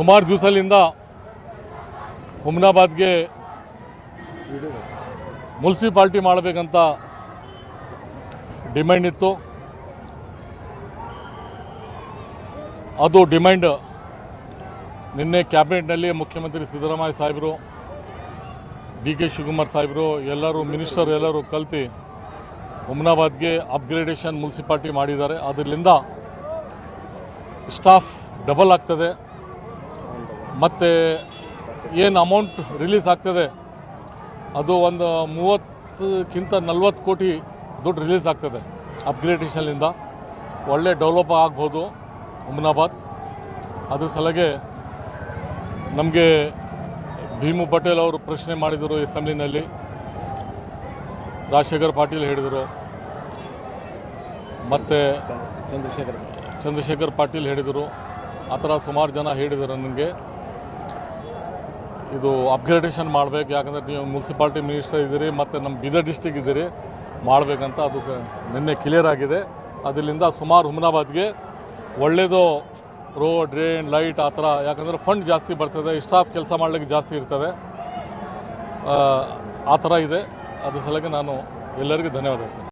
ಸುಮಾರು ದಿವಸದಿಂದ ಹುಮ್ನಾಬಾದ್ಗೆ ಮುನ್ಸಿಪಾಲ್ಟಿ ಮಾಡಬೇಕಂತ ಡಿಮ್ಯಾಂಡ್ ಇತ್ತು. ಅದು ಡಿಮ್ಯಾಂಡ್ ನಿನ್ನೆ ಕ್ಯಾಬಿನೆಟ್ನಲ್ಲಿ ಮುಖ್ಯಮಂತ್ರಿ ಸಿದ್ದರಾಮಯ್ಯ ಸಾಹೇಬರು ಡಿ ಕೆ ಶಿವಕುಮಾರ್ ಸಾಹೇಬರು, ಎಲ್ಲರೂ ಮಿನಿಸ್ಟರ್ ಎಲ್ಲರೂ ಕಲ್ತಿ ಹುಮ್ನಾಬಾದ್ಗೆ ಅಪ್ಗ್ರೇಡೇಷನ್ ಮುನ್ಸಿಪಾಲ್ಟಿ ಮಾಡಿದ್ದಾರೆ. ಅದರಿಂದ ಸ್ಟಾಫ್ ಡಬಲ್ ಆಗ್ತದೆ. ಮತ್ತು ಏನು ಅಮೌಂಟ್ ರಿಲೀಸ್ ಆಗ್ತದೆ? ಅದು ಒಂದು ಮೂವತ್ತಕ್ಕಿಂತ ನಲ್ವತ್ತು ಕೋಟಿ ದುಡ್ಡು ರಿಲೀಸ್ ಆಗ್ತದೆ ಅಪ್ಗ್ರೇಡೇಷನ್ನಿಂದ ಒಳ್ಳೆ ಡೆವಲಪ್ ಆಗ್ಬೋದು ಹುಮ್ನಾಬಾದ್ ಅದ್ರ ಸಲಗೆ ನಮಗೆ ಭೀಮು ಪಟೇಲ್ ಅವರು ಪ್ರಶ್ನೆ ಮಾಡಿದರು ಅಸೆಂಬ್ಲಿನಲ್ಲಿ ರಾಜಶೇಖರ್ ಪಾಟೀಲ್ ಹೇಳಿದರು. ಮತ್ತು ಚಂದ್ರಶೇಖರ್ ಚಂದ್ರಶೇಖರ್ ಪಾಟೀಲ್ ಹೇಳಿದರು. ಆ ಥರ ಸುಮಾರು ಜನ ಹೇಳಿದರು ನನಗೆ. ಇದು ಅಪ್ಗ್ರೇಡೇಷನ್ ಮಾಡಬೇಕು. ಯಾಕಂದರೆ ನೀವು ಮುನ್ಸಿಪಾಲ್ಟಿ ಮಿನಿಸ್ಟರ್ ಇದ್ದೀರಿ ಮತ್ತು ನಮ್ಮ ಬೀದರ್ ಡಿಸ್ಟಿಕ್ ಇದ್ದೀರಿ ಮಾಡಬೇಕಂತ ಅದು ನಿನ್ನೆ ಕ್ಲಿಯರ್ ಆಗಿದೆ. ಅದರಿಂದ ಸುಮಾರು ಹುಮನಾಬಾದ್ಗೆ ಒಳ್ಳೆಯದು ರೋಡ್ ಡ್ರೈನ್ ಲೈಟ್ ಆ ಥರ ಯಾಕಂದರೆ ಫಂಡ್ ಜಾಸ್ತಿ ಬರ್ತದೆ ಸ್ಟಾಫ್ ಕೆಲಸ ಮಾಡಲಿಕ್ಕೆ ಜಾಸ್ತಿ ಇರ್ತದೆ. ಆ, ಥರ ಇದೆ. ಅದ್ರ ಸಲಗೆ ನಾನು ಎಲ್ಲರಿಗೂ ಧನ್ಯವಾದ